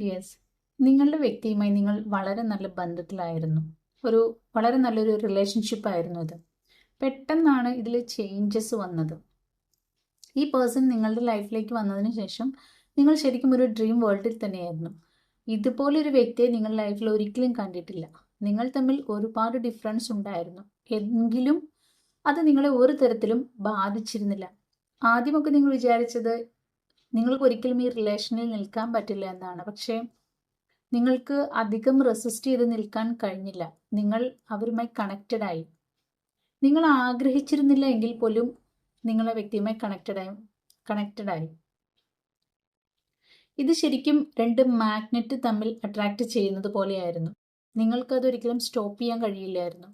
Dears നിങ്ങളുടെ വ്യക്തിയുമായി നിങ്ങൾ വളരെ നല്ല ബന്ധത്തിലായിരുന്നു. ഒരു വളരെ നല്ലൊരു റിലേഷൻഷിപ്പ് ആയിരുന്നു ഇത്. പെട്ടെന്നാണ് ഇതിൽ ചേഞ്ചസ് വന്നത്. ഈ പേഴ്സൺ നിങ്ങളുടെ ലൈഫിലേക്ക് വന്നതിന് ശേഷം നിങ്ങൾ ശരിക്കും ഒരു ഡ്രീം വേൾഡിൽ തന്നെയായിരുന്നു. ഇതുപോലൊരു വ്യക്തിയെ നിങ്ങളുടെ ലൈഫിൽ ഒരിക്കലും കണ്ടിട്ടില്ല. നിങ്ങൾ തമ്മിൽ ഒരുപാട് ഡിഫറൻസ് ഉണ്ടായിരുന്നു. എങ്കിലും അത് നിങ്ങളെ ഒരു തരത്തിലും ബാധിച്ചിരുന്നില്ല. ആദ്യമൊക്കെ നിങ്ങൾ വിചാരിച്ചത് നിങ്ങൾക്ക് ഒരിക്കലും ഈ റിലേഷനിൽ നിൽക്കാൻ പറ്റില്ല എന്നാണ്. പക്ഷേ നിങ്ങൾക്ക് അധികം റെസിസ്റ്റ് ചെയ്ത് നിൽക്കാൻ കഴിഞ്ഞില്ല. നിങ്ങൾ അവരുമായി കണക്റ്റഡ് ആയി. നിങ്ങൾ ആഗ്രഹിച്ചിരുന്നില്ല എങ്കിൽ പോലും നിങ്ങളെ വ്യക്തിയുമായി കണക്റ്റഡ് ആയി കണക്റ്റഡ് ആയി. ഇത് ശരിക്കും രണ്ട് മാഗ്നറ്റ് തമ്മിൽ അട്രാക്റ്റ് ചെയ്യുന്നത് പോലെയായിരുന്നു. നിങ്ങൾക്കതൊരിക്കലും സ്റ്റോപ്പ് ചെയ്യാൻ കഴിയില്ലായിരുന്നു.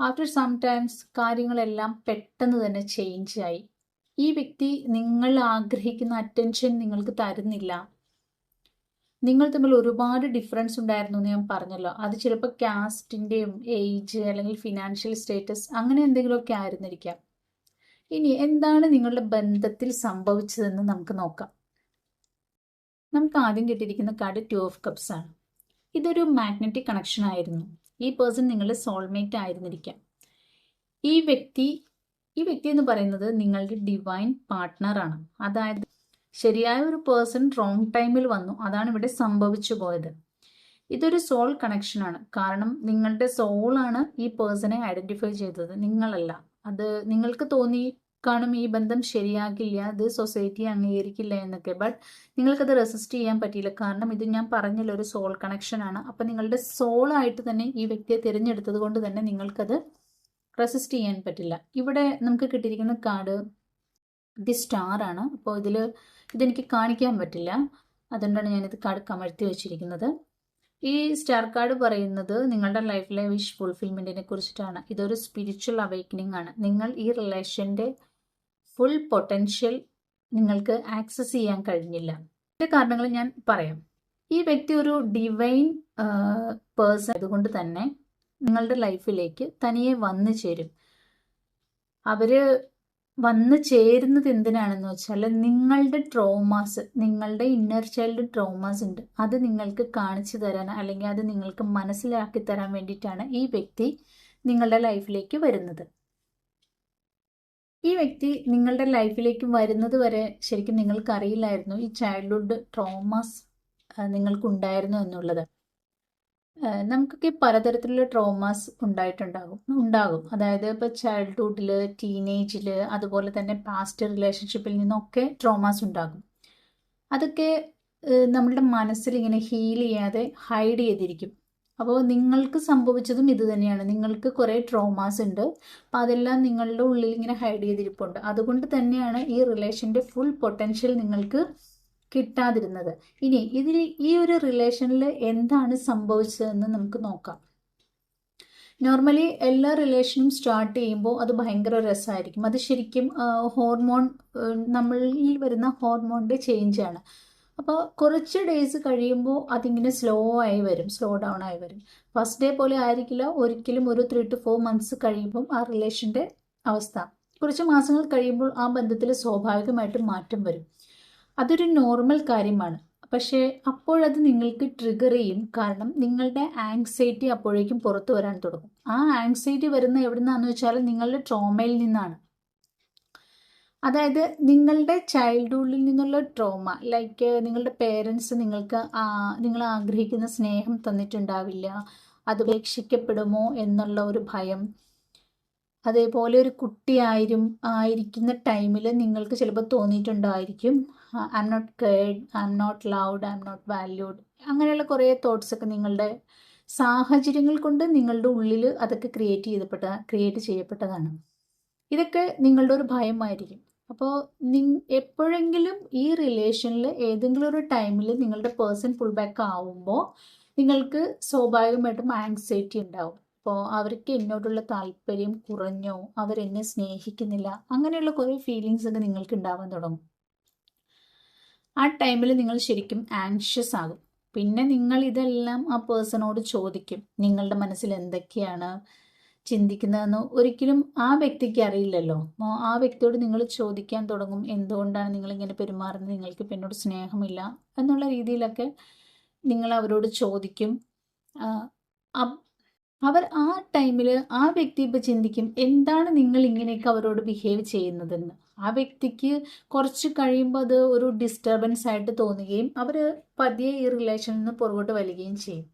ആഫ്റ്റർ സം ടൈംസ് കാര്യങ്ങളെല്ലാം പെട്ടെന്ന് തന്നെ ചേഞ്ച് ആയി. ഈ വ്യക്തി നിങ്ങൾ ആഗ്രഹിക്കുന്ന അറ്റൻഷൻ നിങ്ങൾക്ക് തരുന്നില്ല. നിങ്ങൾ തമ്മിൽ ഒരുപാട് ഡിഫറൻസ് ഉണ്ടായിരുന്നു എന്ന് ഞാൻ പറഞ്ഞല്ലോ. അത് ചിലപ്പോൾ കാസ്റ്റിന്റെയും ഏജ് അല്ലെങ്കിൽ ഫിനാൻഷ്യൽ സ്റ്റേറ്റസ് അങ്ങനെ എന്തെങ്കിലുമൊക്കെ ആയിരുന്നിരിക്കാം. ഇനി എന്താണ് നിങ്ങളുടെ ബന്ധത്തിൽ സംഭവിച്ചതെന്ന് നമുക്ക് നോക്കാം. നമുക്ക് ആദ്യം കിട്ടിയിരിക്കുന്ന കാർഡ് ടു ഓഫ് കപ്സ് ആണ്. ഇതൊരു മാഗ്നറ്റിക് കണക്ഷൻ ആയിരുന്നു. ഈ പേഴ്സൺ നിങ്ങളുടെ സോൾമേറ്റ് ആയിരുന്നിരിക്കാം. ഈ വ്യക്തി ഈ വ്യക്തി എന്ന് പറയുന്നത് നിങ്ങളുടെ ഡിവൈൻ പാർട്ട്ണറാണ് അതായത് ശരിയായ ഒരു പേഴ്സൺ റോങ് ടൈമിൽ വന്നു. അതാണ് ഇവിടെ സംഭവിച്ചു പോയത്. ഇതൊരു സോൾ കണക്ഷനാണ് കാരണം നിങ്ങളുടെ സോളാണ് ഈ പേഴ്സണെ ഐഡന്റിഫൈ ചെയ്തത്. നിങ്ങളല്ല. അത് നിങ്ങൾക്ക് തോന്നി കാണും ഈ ബന്ധം ശരിയാകില്ല ഇത് സൊസൈറ്റി അംഗീകരിക്കില്ല എന്നൊക്കെ. ബട്ട് നിങ്ങൾക്കത് റെസിസ്റ്റ് ചെയ്യാൻ പറ്റിയില്ല. കാരണം ഇത് ഞാൻ പറഞ്ഞില്ല ഒരു സോൾ കണക്ഷനാണ് അപ്പം നിങ്ങളുടെ സോളായിട്ട് തന്നെ ഈ വ്യക്തിയെ തിരഞ്ഞെടുത്തത് കൊണ്ട് തന്നെ നിങ്ങൾക്കത് റെസിസ്റ്റ് ചെയ്യാൻ പറ്റില്ല. ഇവിടെ നമുക്ക് കിട്ടിയിരിക്കുന്ന കാർഡ് ദി സ്റ്റാർ ആണ്. അപ്പോൾ ഇതിൽ ഇതെനിക്ക് കാണിക്കാൻ പറ്റില്ല. അതുകൊണ്ടാണ് ഞാനിത് കാർഡ് കമഴ്ത്തി വെച്ചിരിക്കുന്നത്. ഈ സ്റ്റാർ കാർഡ് പറയുന്നത് നിങ്ങളുടെ ലൈഫിലെ വിഷ് ഫുൾഫിൽമെന്റിനെ കുറിച്ചിട്ടാണ്. ഇതൊരു സ്പിരിച്വൽ അവേക്കനിങ് ആണ്. നിങ്ങൾ ഈ റിലേഷന്റെ ഫുൾ പൊട്ടൻഷ്യൽ നിങ്ങൾക്ക് ആക്സസ് ചെയ്യാൻ കഴിഞ്ഞില്ല. ഇതിന്റെ കാരണങ്ങൾ ഞാൻ പറയാം. ഈ വ്യക്തി ഒരു ഡിവൈൻ പേഴ്സൺ അതുകൊണ്ട് തന്നെ നിങ്ങളുടെ ലൈഫിലേക്ക് തനിയെ വന്നു ചേരും. അവർ വന്നു ചേരുന്നത് എന്തിനാണെന്ന് വെച്ചാൽ നിങ്ങളുടെ ട്രോമാസ് നിങ്ങളുടെ ഇന്നർ ചൈൽഡ് ട്രോമാസ് ഉണ്ട്. അത് നിങ്ങൾക്ക് കാണിച്ചു തരാൻ അല്ലെങ്കിൽ അത് നിങ്ങൾക്ക് മനസ്സിലാക്കി തരാൻ വേണ്ടിയിട്ടാണ് ഈ വ്യക്തി നിങ്ങളുടെ ലൈഫിലേക്ക് വരുന്നത്. ഈ വ്യക്തി നിങ്ങളുടെ ലൈഫിലേക്ക് വരുന്നത് വരെ ശരിക്കും നിങ്ങൾക്കറിയില്ലായിരുന്നു ഈ ചൈൽഡ്ഹുഡ് ട്രോമാസ് നിങ്ങൾക്കുണ്ടായിരുന്നു എന്നുള്ളത്. നമുക്കൊക്കെ പലതരത്തിലുള്ള ട്രോമാസ് ഉണ്ടായിട്ടുണ്ടാകും ഉണ്ടാകും. അതായത് ഇപ്പോൾ ചൈൽഡ്ഹുഡിൽ ടീനേജിൽ അതുപോലെ തന്നെ പാസ്റ്റ് റിലേഷൻഷിപ്പിൽ നിന്നൊക്കെ ട്രോമാസ് ഉണ്ടാകും. അതൊക്കെ നമ്മളുടെ മനസ്സിൽ ഇങ്ങനെ ഹീൽ ചെയ്യാതെ ഹൈഡ് ചെയ്തിരിക്കും. അപ്പോൾ നിങ്ങൾക്ക് സംഭവിച്ചതും ഇത് തന്നെയാണ്. നിങ്ങൾക്ക് കുറേ ട്രോമാസ് ഉണ്ട്. അപ്പോൾ അതെല്ലാം നിങ്ങളുടെ ഉള്ളിൽ ഇങ്ങനെ ഹൈഡ് ചെയ്തിരിപ്പുണ്ട്. അതുകൊണ്ട് തന്നെയാണ് ഈ റിലേഷന്റെ ഫുൾ പൊട്ടൻഷ്യൽ നിങ്ങൾക്ക് കിട്ടാതിരുന്നത്. ഇനി ഇതിൽ ഈ ഒരു റിലേഷനിൽ എന്താണ് സംഭവിച്ചതെന്ന് നമുക്ക് നോക്കാം. നോർമലി എല്ലാ റിലേഷനും സ്റ്റാർട്ട് ചെയ്യുമ്പോൾ അത് ഭയങ്കര രസമായിരിക്കും. അത് ശരിക്കും ഹോർമോൺ നമ്മളിൽ വരുന്ന ഹോർമോണിന്റെ ചേഞ്ച് ആണ്. അപ്പോൾ കുറച്ച് ഡേയ്സ് കഴിയുമ്പോൾ അതിങ്ങനെ സ്ലോ ആയി വരും സ്ലോ ഡൗൺ ആയി വരും. ഫസ്റ്റ് ഡേ പോലെ ആയിരിക്കില്ല. ഒരിക്കലും ഒരു ത്രീ ടു ഫോർ മന്ത്സ് കഴിയുമ്പം ആ റിലേഷന്റെ അവസ്ഥ. കുറച്ച് മാസങ്ങൾ കഴിയുമ്പോൾ ആ ബന്ധത്തിൽ സ്വാഭാവികമായിട്ടും മാറ്റം വരും. അതൊരു നോർമൽ കാര്യമാണ്. പക്ഷേ അപ്പോഴത് നിങ്ങൾക്ക് ട്രിഗർ ചെയ്യും. കാരണം നിങ്ങളുടെ ആങ്സൈറ്റി അപ്പോഴേക്കും പുറത്തു വരാൻ തുടങ്ങും. ആ ആങ്സൈറ്റി വരുന്ന എവിടെ വെച്ചാൽ നിങ്ങളുടെ ട്രോമയിൽ നിന്നാണ്. അതായത് നിങ്ങളുടെ ചൈൽഡ്ഹുഡിൽ നിന്നുള്ള ട്രോമ ലൈക്ക് നിങ്ങളുടെ പേരൻസ് നിങ്ങൾക്ക് നിങ്ങൾ ആഗ്രഹിക്കുന്ന സ്നേഹം തന്നിട്ടുണ്ടാവില്ല അത് ഉപേക്ഷിക്കപ്പെടുമോ എന്നുള്ള ഒരു ഭയം അതേപോലെ ഒരു കുട്ടിയായിരും ആയിരിക്കുന്ന ടൈമിൽ നിങ്ങൾക്ക് ചിലപ്പോൾ തോന്നിയിട്ടുണ്ടായിരിക്കും. I'm not cared I'm not loved I'm not valued അങ്ങനെയുള്ള കുറേ തോട്ട്സ് ഒക്കെ നിങ്ങളുടെ സാഹചര്യങ്ങൾ കൊണ്ട് നിങ്ങളുടെ ഉള്ളിൽ അതൊക്കെ ക്രിയേറ്റ് ചെയ്തപ്പെട്ട ക്രിയേറ്റ് ചെയ്യപ്പെട്ടതാണ്. ഇതൊക്കെ നിങ്ങളുടെ ഒരു ഭയമായിരിക്കും. അപ്പോൾ നി എപ്പോഴെങ്കിലും ഈ റിലേഷനിൽ ഏതെങ്കിലും ഒരു ടൈമിൽ നിങ്ങളുടെ പേഴ്സൺ ഫുൾ ബാക്ക് ആവുമ്പോൾ നിങ്ങൾക്ക് സ്വാഭാവികമായിട്ടും ആങ്സൈറ്റി ഉണ്ടാവും. അപ്പോൾ അവർക്ക് എന്നോടുള്ള താല്പര്യം കുറഞ്ഞോ അവരെന്നെ സ്നേഹിക്കുന്നില്ല അങ്ങനെയുള്ള കുറേ ഫീലിങ്സ് ഒക്കെ നിങ്ങൾക്ക് ഉണ്ടാവാൻ തുടങ്ങും. ആ ടൈമിൽ നിങ്ങൾ ശരിക്കും ആൻഷ്യസ് ആകും. പിന്നെ നിങ്ങൾ ഇതെല്ലാം ആ പേഴ്സണോട് ചോദിക്കും. നിങ്ങളുടെ മനസ്സിൽ എന്തൊക്കെയാണ് ചിന്തിക്കുന്നതെന്ന് ഒരിക്കലും ആ വ്യക്തിക്ക് അറിയില്ലല്ലോ. ആ വ്യക്തിയോട് നിങ്ങൾ ചോദിക്കാൻ തുടങ്ങും. എന്തുകൊണ്ടാണ് നിങ്ങൾ ഇങ്ങനെ പെരുമാറുന്നത്? നിങ്ങൾക്ക് പിന്നോട് സ്നേഹമില്ല എന്നുള്ള രീതിയിലൊക്കെ നിങ്ങൾ അവരോട് ചോദിക്കും. അവർ ആ ടൈമിൽ ആ വ്യക്തി ഇപ്പോൾ ചിന്തിക്കും എന്താണ് നിങ്ങൾ ഇങ്ങനെയൊക്കെ അവരോട് ബിഹേവ് ചെയ്യുന്നതെന്ന്. ആ വ്യക്തിക്ക് കുറച്ച് കഴിയുമ്പോൾ അത് ഒരു ഡിസ്റ്റർബൻസ് ആയിട്ട് തോന്നുകയും അവർ പതിയെ ഈ റിലേഷനിൽ നിന്ന് പുറകോട്ട് വരികയും ചെയ്യും.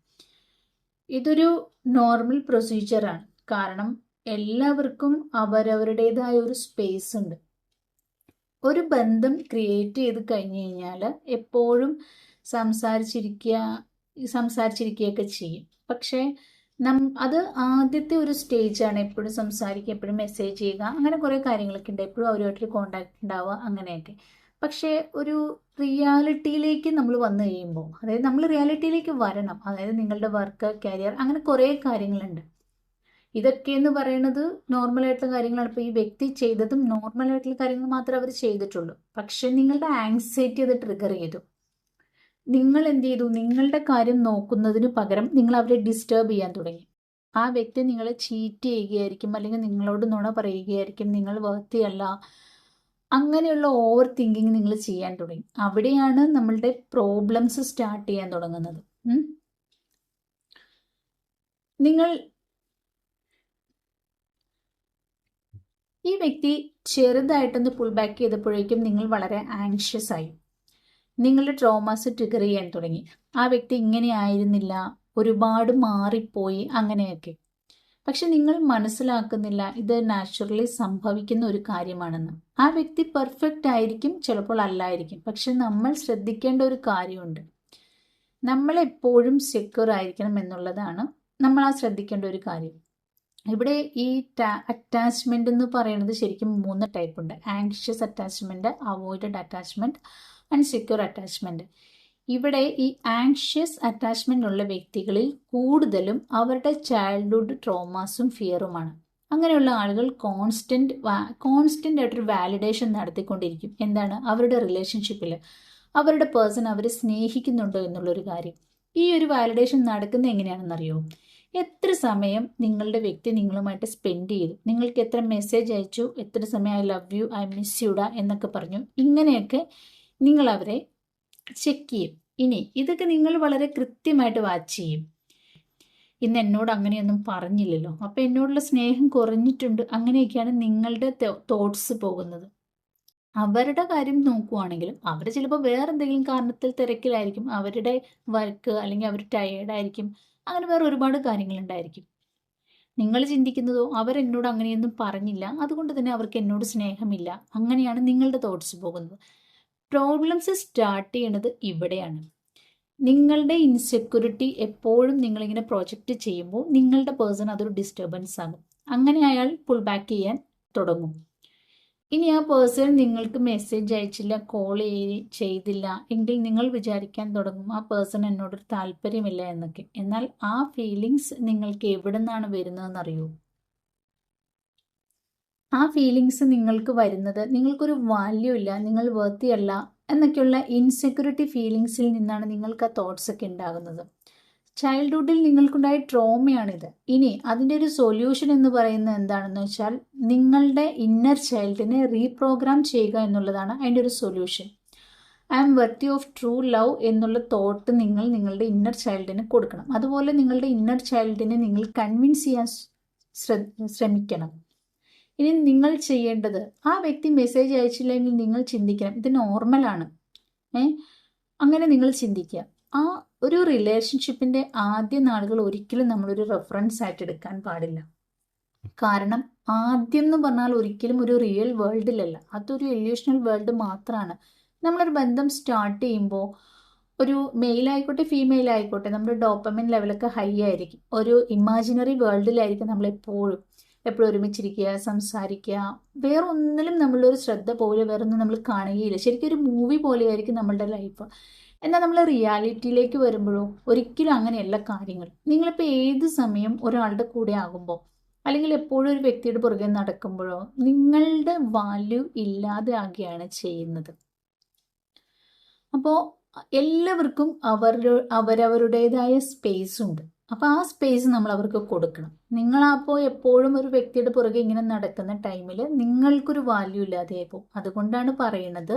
ഇതൊരു നോർമൽ പ്രൊസീജിയറാണ് കാരണം എല്ലാവർക്കും അവരവരുടേതായ ഒരു സ്പേസ് ഉണ്ട്. ഒരു ബന്ധം ക്രിയേറ്റ് ചെയ്ത് കഴിഞ്ഞു കഴിഞ്ഞാൽ എപ്പോഴും സംസാരിച്ചിരിക്കുക സംസാരിച്ചിരിക്കുകയൊക്കെ ചെയ്യും. പക്ഷേ നം അത് ആദ്യത്തെ ഒരു സ്റ്റേജാണ് എപ്പോഴും സംസാരിക്കുക എപ്പോഴും മെസ്സേജ് ചെയ്യുക. അങ്ങനെ കുറേ കാര്യങ്ങളൊക്കെ ഉണ്ട്. എപ്പോഴും അവരുമായിട്ടൊരു കോണ്ടാക്ട് ഉണ്ടാവുക അങ്ങനെയൊക്കെ. പക്ഷേ ഒരു റിയാലിറ്റിയിലേക്ക് നമ്മൾ വന്നു കഴിയുമ്പോൾ അതായത് നമ്മൾ റിയാലിറ്റിയിലേക്ക് വരണം അതായത് നിങ്ങളുടെ വർക്ക് കരിയർ അങ്ങനെ കുറേ കാര്യങ്ങളുണ്ട്. ഇതൊക്കെ എന്ന് പറയുന്നത് നോർമലായിട്ടുള്ള കാര്യങ്ങളാണ്. ഇപ്പോൾ ഈ വ്യക്തി ചെയ്തതും നോർമലായിട്ടുള്ള കാര്യങ്ങൾ മാത്രമേ അവർ ചെയ്തിട്ടുള്ളൂ. പക്ഷെ നിങ്ങളുടെ ആങ്സൈറ്റി അത് ട്രിഗർ ചെയ്തു. നിങ്ങൾ എന്ത് ചെയ്തു നിങ്ങളുടെ കാര്യം നോക്കുന്നതിന് പകരം നിങ്ങൾ അവരെ ഡിസ്റ്റേബ് ചെയ്യാൻ തുടങ്ങി. ആ വ്യക്തി നിങ്ങളെ ചീറ്റ് ചെയ്യുകയായിരിക്കും അല്ലെങ്കിൽ നിങ്ങളോട് നുണ പറയുകയായിരിക്കും നിങ്ങൾ വർത്തിയല്ല അങ്ങനെയുള്ള ഓവർ തിങ്കിങ് നിങ്ങൾ ചെയ്യാൻ തുടങ്ങി. അവിടെയാണ് നമ്മളുടെ പ്രോബ്ലംസ് സ്റ്റാർട്ട് ചെയ്യാൻ തുടങ്ങുന്നത്. നിങ്ങൾ ഈ വ്യക്തി ചെറുതായിട്ടൊന്ന് പുൾ ബാക്ക് ചെയ്തപ്പോഴേക്കും നിങ്ങൾ വളരെ ആങ്ഷ്യസ് ആയി. നിങ്ങളുടെ ട്രോമാസ് ട്രിഗർ ചെയ്യാൻ തുടങ്ങി. ആ വ്യക്തി ഇങ്ങനെ ആയിരുന്നില്ല ഒരുപാട് മാറിപ്പോയി അങ്ങനെയൊക്കെ. പക്ഷെ നിങ്ങൾ മനസ്സിലാക്കുന്നില്ല ഇത് നാച്ചുറലി സംഭവിക്കുന്ന ഒരു കാര്യമാണെന്ന്. ആ വ്യക്തി പെർഫെക്റ്റ് ആയിരിക്കും ചിലപ്പോൾ അല്ലായിരിക്കും. പക്ഷെ നമ്മൾ ശ്രദ്ധിക്കേണ്ട ഒരു കാര്യമുണ്ട്. നമ്മൾ എപ്പോഴും സെക്യൂർ ആയിരിക്കണം എന്നുള്ളതാണ് നമ്മൾ ആ ശ്രദ്ധിക്കേണ്ട ഒരു കാര്യം. ഇവിടെ ഈ അറ്റാച്ച്മെന്റ് എന്ന് പറയുന്നത് ശരിക്കും മൂന്ന് ടൈപ്പ് ഉണ്ട്. Anxious attachment avoided attachment and secure attachment ഇവിടെ ഈ ആങ്ഷ്യസ് അറ്റാച്ച്മെന്റ് ഉള്ള വ്യക്തികളിൽ കൂടുതലും അവരുടെ ചൈൽഡ്ഹുഡ് ട്രോമാസും ഫിയറുമാണ് അങ്ങനെയുള്ള ആളുകൾ കോൺസ്റ്റന്റ് കോൺസ്റ്റന്റ് ആയിട്ടൊരു വാലിഡേഷൻ നടത്തിക്കൊണ്ടിരിക്കും. എന്താണ്? അവരുടെ റിലേഷൻഷിപ്പിൽ അവരുടെ പേഴ്സൺ അവരെ സ്നേഹിക്കുന്നുണ്ടോ എന്നുള്ളൊരു കാര്യം. ഈ ഒരു വാലിഡേഷൻ നടക്കുന്നത് എങ്ങനെയാണെന്നറിയോ? എത്ര സമയം നിങ്ങളുടെ വ്യക്തി നിങ്ങളുമായിട്ട് സ്പെൻഡ് ചെയ്തു. നിങ്ങൾക്ക് എത്ര മെസ്സേജ് അയച്ചു? എത്ര സമയം I love you I miss you എന്നൊക്കെ പറഞ്ഞു. ഇങ്ങനെയൊക്കെ നിങ്ങൾ അവരെ ചെക്ക് ചെയ്യും. ഇനി ഇതൊക്കെ നിങ്ങൾ വളരെ കൃത്യമായിട്ട് വാച്ച് ചെയ്യും. ഇന്ന് എന്നോട് അങ്ങനെയൊന്നും പറഞ്ഞില്ലല്ലോ. അപ്പം എന്നോടുള്ള സ്നേഹം കുറഞ്ഞിട്ടുണ്ട്. അങ്ങനെയൊക്കെയാണ് നിങ്ങളുടെ തോട്ട്സ് പോകുന്നത്. അവരുടെ കാര്യം നോക്കുവാണെങ്കിലും അവർ ചിലപ്പോൾ വേറെ എന്തെങ്കിലും കാരണത്തിൽ തിരക്കിലായിരിക്കും. അവരുടെ വർക്ക് അല്ലെങ്കിൽ അവർ ടയേർഡായിരിക്കും അങ്ങനെ വേറെ ഒരുപാട് കാര്യങ്ങളുണ്ടായിരിക്കും നിങ്ങൾ ചിന്തിക്കുന്നതോ അവരെന്നോട് അങ്ങനെയൊന്നും പറഞ്ഞില്ല. അതുകൊണ്ട് തന്നെ അവർക്ക് എന്നോട് സ്നേഹമില്ല. അങ്ങനെയാണ് നിങ്ങളുടെ തോട്ട്സ് പോകുന്നത്. പ്രോബ്ലംസ് സ്റ്റാർട്ട് ചെയ്യണത് ഇവിടെയാണ്. നിങ്ങളുടെ ഇൻസെക്യൂരിറ്റി എപ്പോഴും നിങ്ങളിങ്ങനെ പ്രൊജക്റ്റ് ചെയ്യുമ്പോൾ നിങ്ങളുടെ പേഴ്സൺ അതൊരു ഡിസ്റ്റർബൻസ് ആകും. അങ്ങനെ അയാൾ പുൾ ബാക്ക് ചെയ്യാൻ തുടങ്ങും. ഇനി ആ പേഴ്സൺ നിങ്ങൾക്ക് മെസ്സേജ് അയച്ചില്ല കോൾ ചെയ്തില്ല എങ്കിൽ നിങ്ങൾ വിചാരിക്കാൻ തുടങ്ങും ആ പേഴ്സൺ എന്നോടൊരു താല്പര്യമില്ല എന്നൊക്കെ. എന്നാൽ ആ ഫീലിങ്സ് നിങ്ങൾക്ക് എവിടെ നിന്നാണ് വരുന്നതെന്ന് അറിയൂ ആ ഫീലിങ്സ് നിങ്ങൾക്ക് വരുന്നത് നിങ്ങൾക്കൊരു വാല്യൂ ഇല്ല നിങ്ങൾ വർത്തിയല്ല എന്നൊക്കെയുള്ള ഇൻസെക്യൂരിറ്റി ഫീലിങ്സിൽ നിന്നാണ് നിങ്ങൾക്ക് ആ തോട്ട്സ് ഒക്കെ ഉണ്ടാകുന്നത്. ചൈൽഡ്ഹുഡിൽ നിങ്ങൾക്കുണ്ടായ ട്രോമയാണിത് ഇനി അതിന്റെ ഒരു സൊല്യൂഷൻ എന്ന് പറയുന്നത് എന്താണെന്ന് വെച്ചാൽ നിങ്ങളുടെ ഇന്നർ ചൈൽഡിനെ റീപ്രോഗ്രാം ചെയ്യുക എന്നുള്ളതാണ് അതിന്റെ ഒരു solution I am worthy of true love എന്നുള്ള തോട്ട് നിങ്ങൾ നിങ്ങളുടെ ഇന്നർ ചൈൽഡിന് കൊടുക്കണം. അതുപോലെ നിങ്ങളുടെ ഇന്നർ ചൈൽഡിനെ നിങ്ങൾ കൺവിൻസ് ചെയ്യാൻ ശ്രമിക്കണം. ഇനി നിങ്ങൾ ചെയ്യേണ്ടത് ആ വ്യക്തി മെസ്സേജ് അയച്ചില്ലെങ്കിൽ നിങ്ങൾ ചിന്തിക്കണം. ഇത് നോർമലാണ് ഏ? അങ്ങനെ നിങ്ങൾ ചിന്തിക്കുക. ആ ഒരു റിലേഷൻഷിപ്പിന്റെ ആദ്യ നാളുകൾ ഒരിക്കലും നമ്മളൊരു റെഫറൻസ് ആയിട്ട് എടുക്കാൻ പാടില്ല. കാരണം ആദ്യം എന്ന് പറഞ്ഞാൽ ഒരിക്കലും ഒരു റിയൽ വേൾഡിലല്ല അതൊരു എല്യൂഷണൽ വേൾഡ് മാത്രമാണ് നമ്മളൊരു ബന്ധം സ്റ്റാർട്ട് ചെയ്യുമ്പോൾ ഒരു മെയിൽ ആയിക്കോട്ടെ ഫീമെയിൽ ആയിക്കോട്ടെ നമ്മുടെ ഡോപ്പമിൻ ലെവലൊക്കെ ഹൈ ആയിരിക്കും. ഒരു ഇമാജിനറി വേൾഡിലായിരിക്കും നമ്മളെപ്പോഴും. എപ്പോഴും ഒരുമിച്ചിരിക്കുക സംസാരിക്കുക. വേറെ ഒന്നിലും നമ്മളൊരു ശ്രദ്ധ പോലെ വേറെ ഒന്നും നമ്മൾ കാണുകയില്ല. ശരിക്കും ഒരു മൂവി പോലെയായിരിക്കും നമ്മളുടെ ലൈഫ് എന്നാൽ നമ്മൾ റിയാലിറ്റിയിലേക്ക് വരുമ്പോഴോ ഒരിക്കലും അങ്ങനെയല്ല കാര്യങ്ങൾ. നിങ്ങളിപ്പോൾ ഏത് സമയം ഒരാളുടെ കൂടെ ആകുമ്പോൾ അല്ലെങ്കിൽ എപ്പോഴും ഒരു വ്യക്തിയുടെ പുറകെ നടക്കുമ്പോഴോ നിങ്ങളുടെ വാല്യൂ ഇല്ലാതെ ആകുകയാണ് ചെയ്യുന്നത്. അപ്പോൾ എല്ലാവർക്കും അവർ അവരവരുടേതായ സ്പേസ് ഉണ്ട്. അപ്പോൾ ആ സ്പേസ് നമ്മൾ അവർക്ക് കൊടുക്കണം. നിങ്ങളപ്പോൾ എപ്പോഴും ഒരു വ്യക്തിയുടെ പുറകെ ഇങ്ങനെ നടക്കുന്ന ടൈമിൽ നിങ്ങൾക്കൊരു വാല്യൂ ഇല്ലാതെയായി പോകും. അതുകൊണ്ടാണ് പറയുന്നത്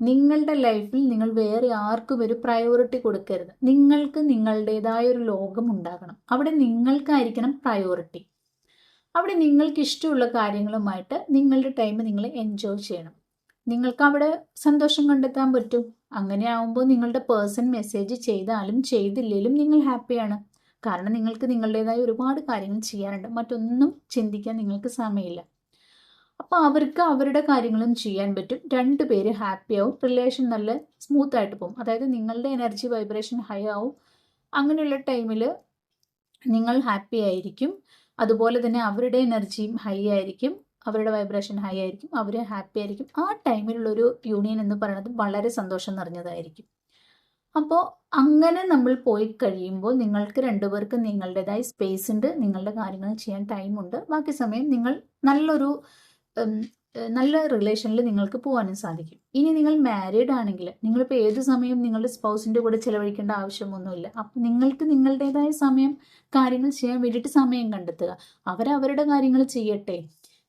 നിങ്ങളുടെ ലൈഫിൽ നിങ്ങൾ വേറെ ആർക്കും ഒരു പ്രയോറിറ്റി കൊടുക്കരുത്. നിങ്ങൾക്ക് നിങ്ങളുടേതായ ഒരു ലോകം ഉണ്ടാകണം. അവിടെ നിങ്ങൾക്കായിരിക്കണം പ്രയോറിറ്റി അവിടെ നിങ്ങൾക്ക് ഇഷ്ടമുള്ള കാര്യങ്ങളുമായിട്ട് നിങ്ങളുടെ ടൈം നിങ്ങൾ എൻജോയ് ചെയ്യണം. നിങ്ങൾക്ക് അവിടെ സന്തോഷം കണ്ടെത്താൻ പറ്റും. അങ്ങനെ ആവുമ്പോൾ നിങ്ങളുടെ പേഴ്സൺ മെസ്സേജ് ചെയ്താലും ചെയ്തില്ലെങ്കിലും നിങ്ങൾ ഹാപ്പിയാണ് കാരണം നിങ്ങൾക്ക് നിങ്ങളുടേതായ ഒരുപാട് കാര്യങ്ങൾ ചെയ്യാനുണ്ട്. മറ്റൊന്നും ചിന്തിക്കാൻ നിങ്ങൾക്ക് സമയമില്ല. അപ്പോൾ അവർക്ക് അവരുടെ കാര്യങ്ങളും ചെയ്യാൻ പറ്റും. രണ്ടുപേര് ഹാപ്പി ആവും. റിലേഷൻ നല്ല സ്മൂത്ത് ആയിട്ട് പോകും. അതായത് നിങ്ങളുടെ എനർജി വൈബ്രേഷൻ ഹൈ ആവും. അങ്ങനെയുള്ള ടൈമിൽ നിങ്ങൾ ഹാപ്പി ആയിരിക്കും. അതുപോലെ തന്നെ അവരുടെ എനർജിയും ഹൈ ആയിരിക്കും. അവരുടെ വൈബ്രേഷൻ ഹൈ ആയിരിക്കും. അവർ ഹാപ്പി ആയിരിക്കും. ആ ടൈമിലുള്ളൊരു യൂണിയൻ എന്ന് പറയുന്നത് വളരെ സന്തോഷം നിറഞ്ഞതായിരിക്കും. അപ്പോൾ അങ്ങനെ നമ്മൾ പോയി കഴിയുമ്പോൾ നിങ്ങൾക്ക് രണ്ടുപേർക്കും നിങ്ങളുടേതായ സ്പേസ് ഉണ്ട് നിങ്ങളുടെ കാര്യങ്ങൾ ചെയ്യാൻ ടൈമുണ്ട് ബാക്കി സമയം നിങ്ങൾ നല്ലൊരു നല്ല റിലേഷനിൽ നിങ്ങൾക്ക് പോകാനും സാധിക്കും. ഇനി നിങ്ങൾ മാരീഡ് ആണെങ്കിൽ നിങ്ങളിപ്പോൾ ഏത് സമയം നിങ്ങളുടെ സ്പൗസിന്റെ കൂടെ ചിലവഴിക്കേണ്ട ആവശ്യമൊന്നുമില്ല. അപ്പം നിങ്ങൾക്ക് നിങ്ങളുടേതായ സമയം കാര്യങ്ങൾ ചെയ്യാൻ വേണ്ടിയിട്ട് സമയം കണ്ടെത്തുക. അവരവരുടെ കാര്യങ്ങൾ ചെയ്യട്ടെ.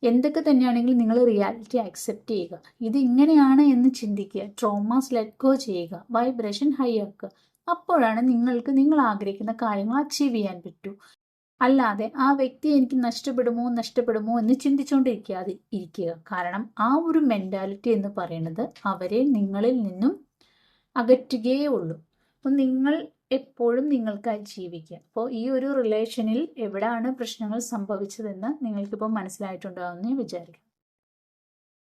എന്തൊക്കെ തന്നെയാണെങ്കിലും നിങ്ങൾ റിയാലിറ്റി അക്സെപ്റ്റ് ചെയ്യുക. ഇത് ഇങ്ങനെയാണ് എന്ന് ചിന്തിക്കുക. ട്രോമാസ് ലെറ്റ് ഗോ ചെയ്യുക. വൈബ്രേഷൻ ഹൈ ആക്കുക. അപ്പോഴാണ് നിങ്ങൾക്ക് നിങ്ങൾ ആഗ്രഹിക്കുന്ന കാര്യങ്ങൾ അച്ചീവ് ചെയ്യാൻ പറ്റൂ. അല്ലാതെ ആ വ്യക്തി എനിക്ക് നഷ്ടപ്പെടുമോ നഷ്ടപ്പെടുമോ എന്ന് ചിന്തിച്ചുകൊണ്ടിരിക്കാതെ ഇരിക്കുക. കാരണം ആ ഒരു മെന്റാലിറ്റി എന്ന് പറയുന്നത് അവരെ നിങ്ങളിൽ നിന്നും അകറ്റുകയേ ഉള്ളൂ. അപ്പം നിങ്ങൾ എപ്പോഴും നിങ്ങൾക്കായി ജീവിക്കുക. അപ്പോൾ ഈ ഒരു റിലേഷനിൽ എവിടെയാണ് പ്രശ്നങ്ങൾ സംഭവിച്ചതെന്ന് നിങ്ങൾക്കിപ്പോൾ മനസ്സിലായിട്ടുണ്ടാകുമെന്ന് വിചാരിക്കും